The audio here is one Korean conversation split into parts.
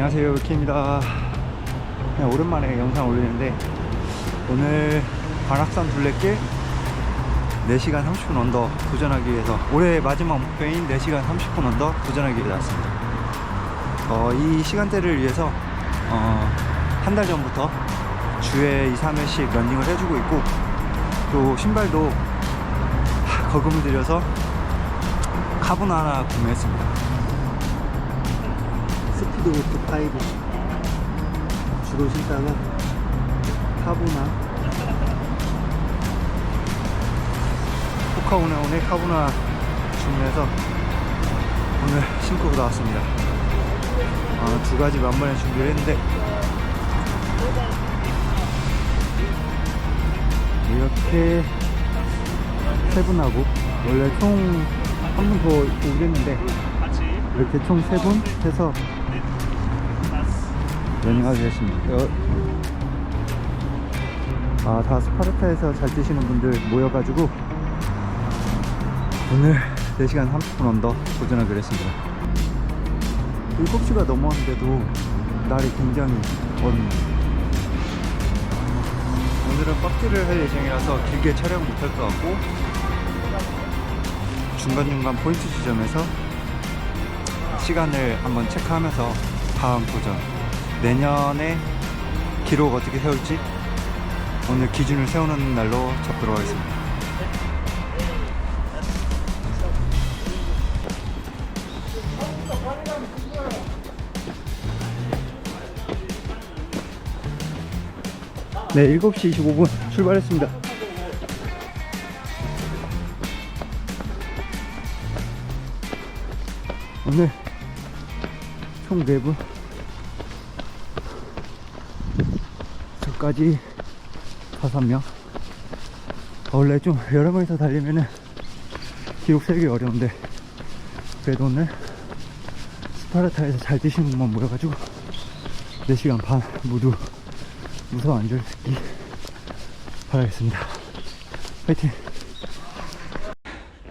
안녕하세요 키입니다. 그냥 오랜만에 영상 올리는데 오늘 관악산 둘레길 4시간 30분 언더 도전하기 위해서 올해 마지막 목표인 4시간 30분 언더 도전하기 위해 나왔습니다. 어, 이 시간대를 위해서 어, 한 달 전부터 주에 2, 3회씩 런닝을 해주고 있고 또 신발도 하, 거금을 들여서 카본 하나 구매했습니다 스피드보트 5 주로 신다가 카보나 포카오네온의 카보나 주문해서 오늘 신고 나왔습니다 아, 두 가지 만번에 준비를 했는데 이렇게 세 분하고 원래 총한분더 오기로 했는데 이렇게 총세분 해서 했습니다. 여- 아, 다 스파르타에서 잘 뛰시는 분들 모여가지고 오늘 4시간 30분 언더 도전하기로 했습니다. 7시가 넘었는데도 날이 굉장히 어둡니다 오늘은 빡디를 할 예정이라서 길게 촬영 못할 것 같고 중간중간 포인트 지점에서 시간을 한번 체크하면서 다음 도전 내년에 기록 어떻게 세울지 오늘 기준을 세우는 날로 잡도록 하겠습니다. 네 7시 25분 출발했습니다. 오늘 총 4분 저까지 5명. 원래 좀 여러 명이서 달리면은 기록 세기 어려운데 그래도 오늘 스파르타에서 잘 뛰시는 분만 모여가지고 4시간 반 모두 무서워 안 죽기 바라겠습니다. 파이팅!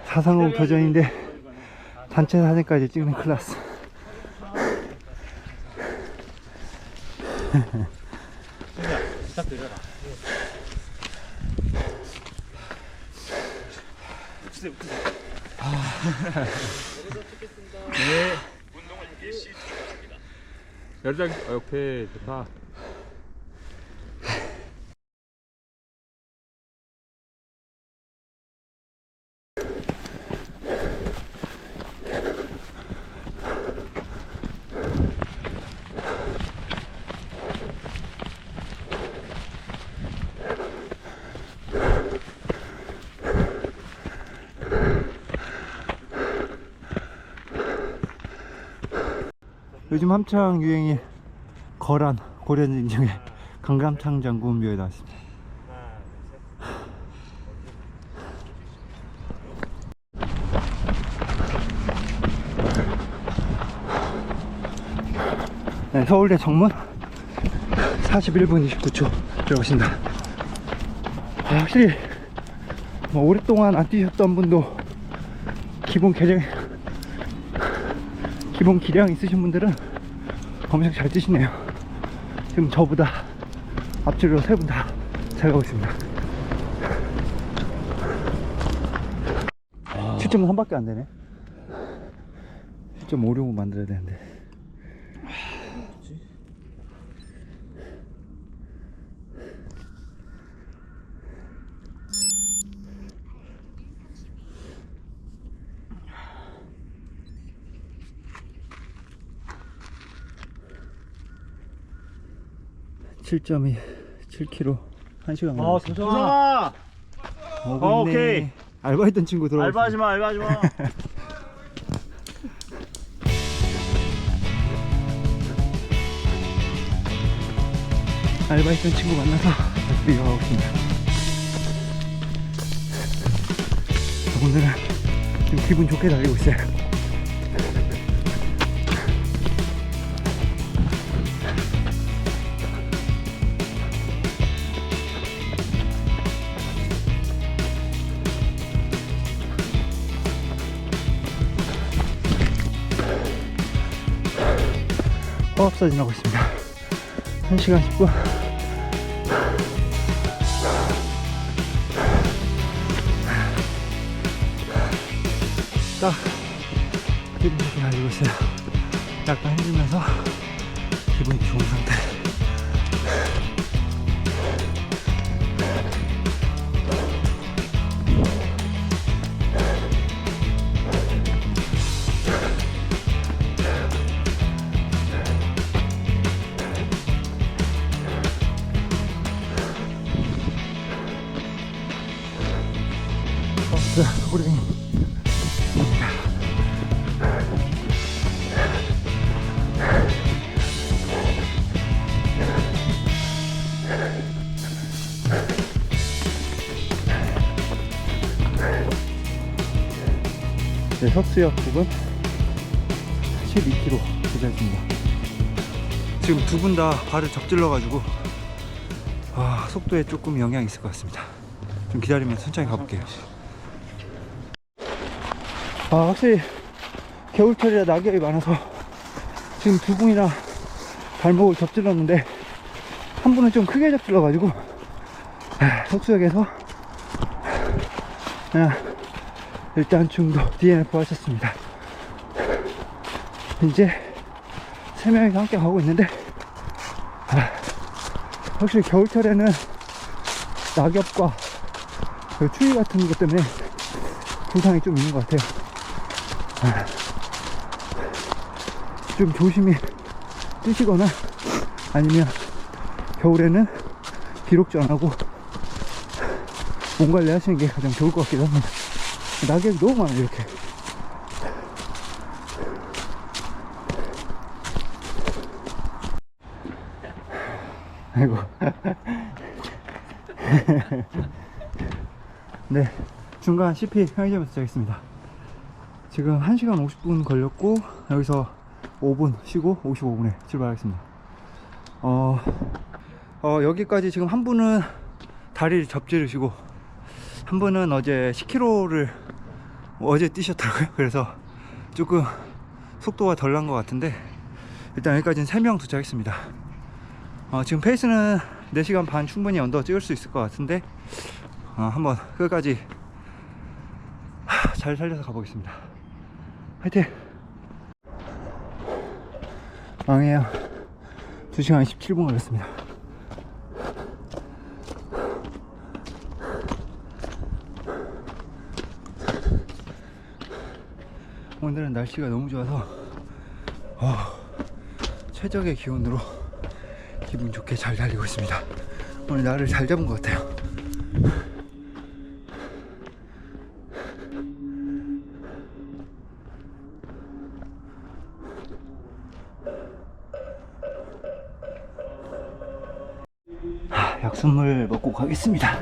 사상호 도전인데 단체 사진까지 찍는 클래스 열장 어, 오케이 좋다. 요즘 한창 유행이 거란 고려인 중에 강감창 장군 묘에 나왔습니다. 네, 서울대 정문 41분 29초 들어가신다. 아, 확실히 뭐 오랫동안 안 뛰셨던 분도 기본 계정 기본 기량 있으신 분들은 엄청 잘 뛰시네요. 지금 저보다 앞줄로 세 분 다 잘 가고 있습니다. 7.3밖에 안 되네. 7.56 만들어야 되는데. 칠7.2 7km 1시간 어, 도성아! 어, 오케이. 알바했던 친구 들어와 알바하지 마, 알바하지 마. 알바했던 친구 만나서 다시 가고 있습니다. 오늘은 좀 기분 좋게 달리고 있어요. 화합사 지나고 있습니다. 1시간 10분. 딱 기분 좋게 달리고 있어요. 약간 힘들면서 기분이 좋은 상태 버스 우리 네, 석수역 부근 12km 도착했습니다. 지금 두 분 다 발을 접질러 가지고 아, 속도에 조금 영향이 있을 것 같습니다. 좀 기다리면 천천히 가볼게요. 아, 확실히 겨울철이라 낙엽이 많아서 지금 두 분이나 발목을 접질렀는데 한 분은 좀 크게 접질러가지고 아, 속수역에서 그냥 일단 중도 DNF 하셨습니다. 이제 세 명이서 함께 가고 있는데 아, 확실히 겨울철에는 낙엽과 그 추위 같은 것 때문에 부상이 좀 있는 것 같아요. 아, 좀 조심히 뛰시거나 아니면 겨울에는 기록지 안 하고 몸 관리 하시는 게 가장 좋을 것 같기도 합니다. 낙엽이 너무 많아요, 이렇게. 아이고. 네. 중간 CP 편의점에 도착했습니다. 지금 1시간 50분 걸렸고, 여기서 5분 쉬고 55분에 출발하겠습니다. 어, 어, 여기까지 지금 한 분은 다리를 접지르시고, 한 분은 어제 10km를 어제 뛰셨더라고요. 그래서 조금 속도가 덜 난 것 같은데, 일단 여기까지는 3명 도착했습니다. 어, 지금 페이스는 4시간 반 충분히 언더 찍을 수 있을 것 같은데 어, 한번 끝까지 하, 잘 살려서 가보겠습니다 화이팅 망해요 2시간 17분 걸렸습니다 오늘은 날씨가 너무 좋아서 어, 최적의 기온으로 기분 좋게 잘 달리고 있습니다. 오늘 날을 잘 잡은 것 같아요. 하, 약수물 먹고 가겠습니다.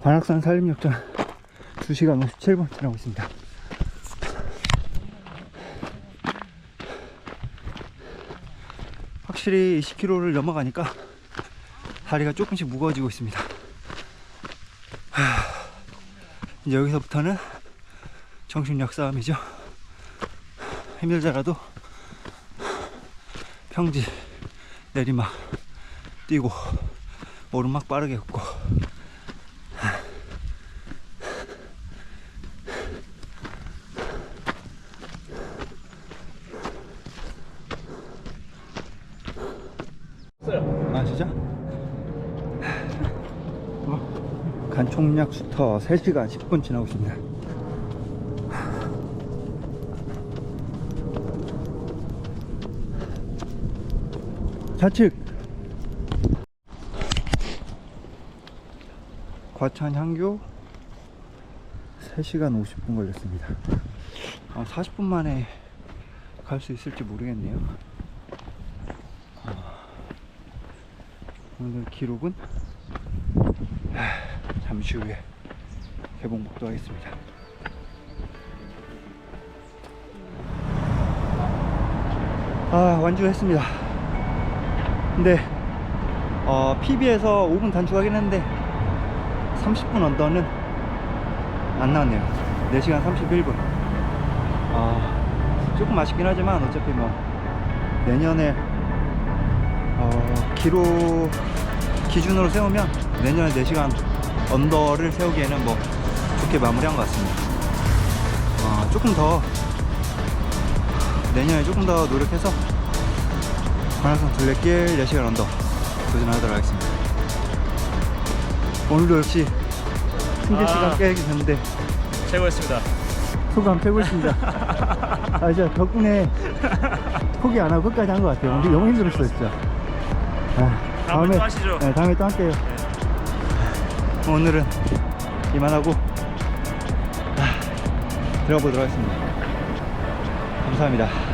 관악산 산림역장 2시간 57분 지나고 있습니다. 확실히 20km를 넘어가니까 다리가 조금씩 무거워지고 있습니다. 하, 이제 여기서부터는 정신력 싸움이죠. 힘들더라도 평지 내리막 뛰고 오르막 빠르게 걷고. 아 진짜? 어, 간총약 수터 3시간 10분 지나고 있습니다 좌측. 과천 향교. 3시간 50분 걸렸습니다. 아, 40분 만에 갈 수 있을지 모르겠네요. 오늘 기록은? 하, 잠시 후에 개봉 목도하겠습니다. 아 완주했습니다. 근데 어, PB에서 5분 단축하긴 했는데 30분 언더는 안 나왔네요. 4시간 31분. 아 조금 아쉽긴 하지만 어차피 뭐 내년에 어, 기로 기준으로 세우면 내년에 4시간 언더를 세우기에는 뭐 좋게 마무리한 것 같습니다. 아, 조금 더 내년에 조금 더 노력해서 관악산 둘레길 4시간 언더 도전하도록 하겠습니다 오늘도 역시 승계 시간 아. 깨기 전인데 최고였습니다. 소감 최고였습니다. 아 진짜 덕분에 포기 안 하고 끝까지 한 것 같아요. 근데 너무 힘들었어요 진짜. 아, 다음에 또 하시죠. 네, 다음에 또 할게요. 오늘은 이만하고 아, 들어가 보도록 하겠습니다. 감사합니다.